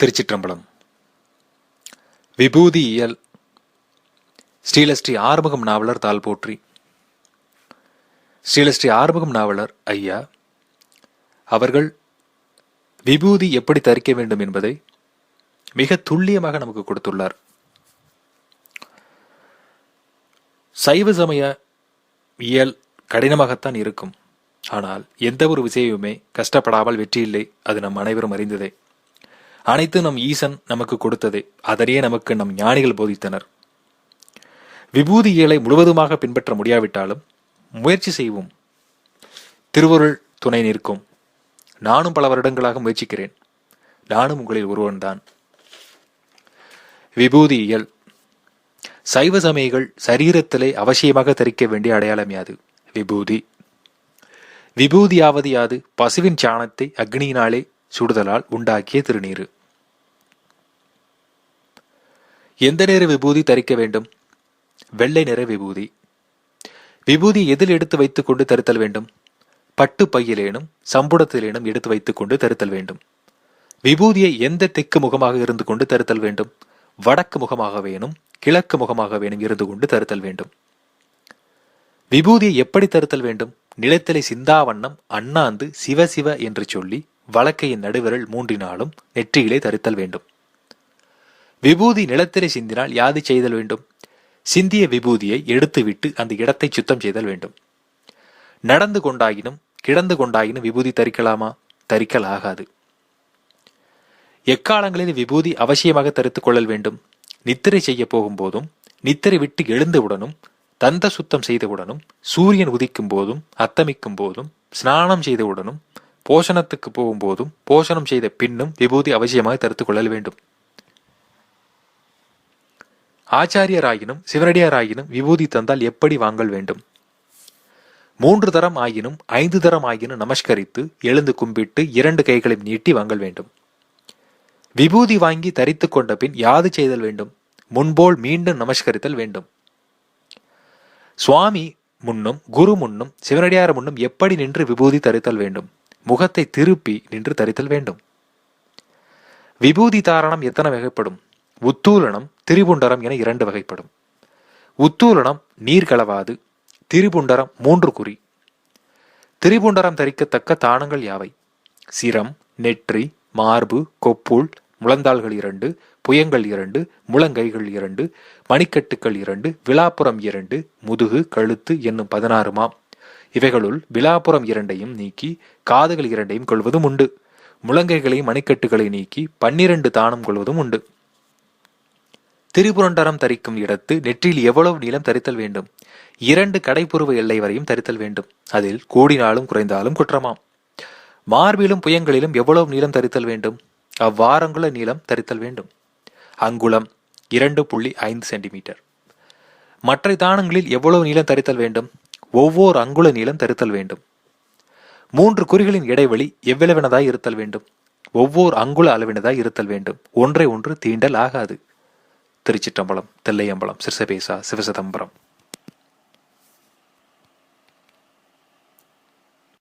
திருச்சிற்றம்பலம். விபூதி இயல் ஸ்ரீலஸ்ரீ ஆறுமுகம் நாவலர் தால் போற்றி. ஸ்ரீலஸ்ரீ ஆறுமுகம் நாவலர் ஐயா அவர்கள் விபூதி எப்படி தரிக்க வேண்டும் என்பதை மிக துல்லியமாக நமக்கு கொடுத்துள்ளார். சைவ சமய இயல் கடினமாகத்தான் இருக்கும். ஆனால் எந்த ஒரு விஷயமுமே கஷ்டப்படாமல் வெற்றியில்லை அது நம் அனைவரும் அறிந்ததே. அனைத்து நம் ஈசன் நமக்கு கொடுத்ததே. அதனையே நமக்கு நம் ஞானிகள் போதித்தனர். விபூதி இயலை முழுவதுமாக பின்பற்ற முடியாவிட்டாலும் முயற்சி செய்வோம். திருவருள் துணை நிற்கும். நானும் பல வருடங்களாக முயற்சிக்கிறேன். நானும் உங்களில் ஒருவன்தான். விபூதி இயல் சைவ சமயங்கள் சரீரத்திலே அவசியமாக தரிக்க வேண்டிய அடையாளம் யாது? விபூதி. விபூதியாவது யாது பசுவின் சாணத்தை அக்னியினாலே சுடுதலால் உண்டாக்கிய திருநீரு. எந்த நிற விபூதி தரிக்க வேண்டும்? வெள்ளை நிற விபூதி. விபூதி எதில் எடுத்து வைத்துக் கொண்டு தருத்தல் வேண்டும்? பட்டு பையிலேனும் சம்புடத்திலேனும் எடுத்து வைத்துக் கொண்டு தருத்தல் வேண்டும். விபூதியை எந்த தெற்கு முகமாக இருந்து கொண்டு தருத்தல் வேண்டும்? வடக்கு முகமாக வேணும் கிழக்கு முகமாக வேணும் இருந்து கொண்டு தருத்தல் வேண்டும். விபூதியை எப்படி தருத்தல் வேண்டும்? நிலத்திலே சிந்தாவண்ணம் அண்ணாந்து சிவ சிவ என்று சொல்லி வழக்கையின் நடுவிரல் மூன்றினாலும் நெற்றியிலே தருத்தல் வேண்டும். விபூதி நிலத்திலே சிந்தினால் யாது செய்தல் வேண்டும்? சிந்திய விபூதியை எடுத்துவிட்டு அந்த இடத்தை சுத்தம் செய்தல் வேண்டும். நடந்து கொண்டாயினும் கிடந்து கொண்டாயினும் விபூதி தரிக்கலாமா? தரிக்கல் ஆகாது எக்காலங்களில் விபூதி அவசியமாக தரித்துக் கொள்ளல் வேண்டும்? நித்திரை செய்ய போகும்போதும் நித்திரை விட்டு எழுந்தவுடனும் தந்த சுத்தம் செய்தவுடனும் சூரியன் உதிக்கும் போதும் அத்தமிக்கும் போதும் ஸ்நானம் செய்தவுடனும் போஷணத்துக்கு போகும்போதும் போஷணம் செய்த பின்னும் விபூதி அவசியமாக தரித்துக் கொள்ளல் வேண்டும். ஆச்சாரியராயினும் சிவனடியாராயினும் விபூதி தந்தால் எப்படி வாங்கல் வேண்டும்? மூன்று தரம் ஆயினும் ஐந்து தரம் ஆயினும் நமஸ்கரித்து எழுந்து கும்பிட்டு இரண்டு கைகளையும் நீட்டி வாங்கல் வேண்டும். விபூதி வாங்கி தரித்து கொண்ட பின் யாது செய்தல் வேண்டும்? முன்போல் மீண்டும் நமஸ்கரித்தல் வேண்டும். சுவாமி முன்னும் குரு முன்னும் சிவனடியார் முன்னும் எப்படி நின்று விபூதி தரித்தல் வேண்டும்? முகத்தை திருப்பி நின்று தரித்தல் வேண்டும். விபூதி தாரணம் எத்தனை வகைப்படும்? உத்தூலனம் திரிபுண்டரம் என இரண்டு வகைப்படும். உத்தூலனம் நீர் கலவாது திரிபுண்டரம் மூன்று குறி. திரிபுண்டரம் தரிக்கத்தக்க தானங்கள் யாவை? சிரம் நெற்றி மார்பு கொப்புள் முழந்தாள்கள் இரண்டு புயங்கள் இரண்டு முழங்கைகள் இரண்டு மணிக்கட்டுக்கள் இரண்டு விழாப்புறம் இரண்டு முதுகு கழுத்து என்னும் பதினாறுமாம் இவைகளுள் விழாப்புறம் இரண்டையும் நீக்கி காதுகள் இரண்டையும் கொள்வதும் உண்டு. முழங்கைகளையும் மணிக்கட்டுகளை நீக்கி பன்னிரண்டு தானம் கொள்வதும் உண்டு. திரிபுரண்டரம் தரிக்கும் இடத்து நெற்றியில் எவ்வளவு நீளம் தரித்தல் வேண்டும்? இரண்டு கடைப்புருவ எல்லை வரையும் தரித்தல் வேண்டும். அதில் கூடினாலும் குறைந்தாலும் குற்றமாம். மார்பிலும் புயங்களிலும் எவ்வளவு நீளம் தரித்தல் வேண்டும்? அவ்வாறங்குல நீளம் தரித்தல் வேண்டும். அங்குளம் இரண்டு புள்ளி ஐந்து சென்டிமீட்டர். மற்ற தானங்களில் எவ்வளவு நீளம் தரித்தல் வேண்டும்? ஒவ்வொரு அங்குல நீளம் தரித்தல் வேண்டும். மூன்று குறிகளின் இடைவெளி எவ்வளவினதாய் இருத்தல் வேண்டும்? ஒவ்வொரு அங்குல அளவினதாய் இருத்தல் வேண்டும். ஒன்றை ஒன்று தீண்டல் ஆகாது. திருச்சிற்றம்பலம் தெல்லையம்பலம் சிறுசபேசா சிவசிதம்பரம்.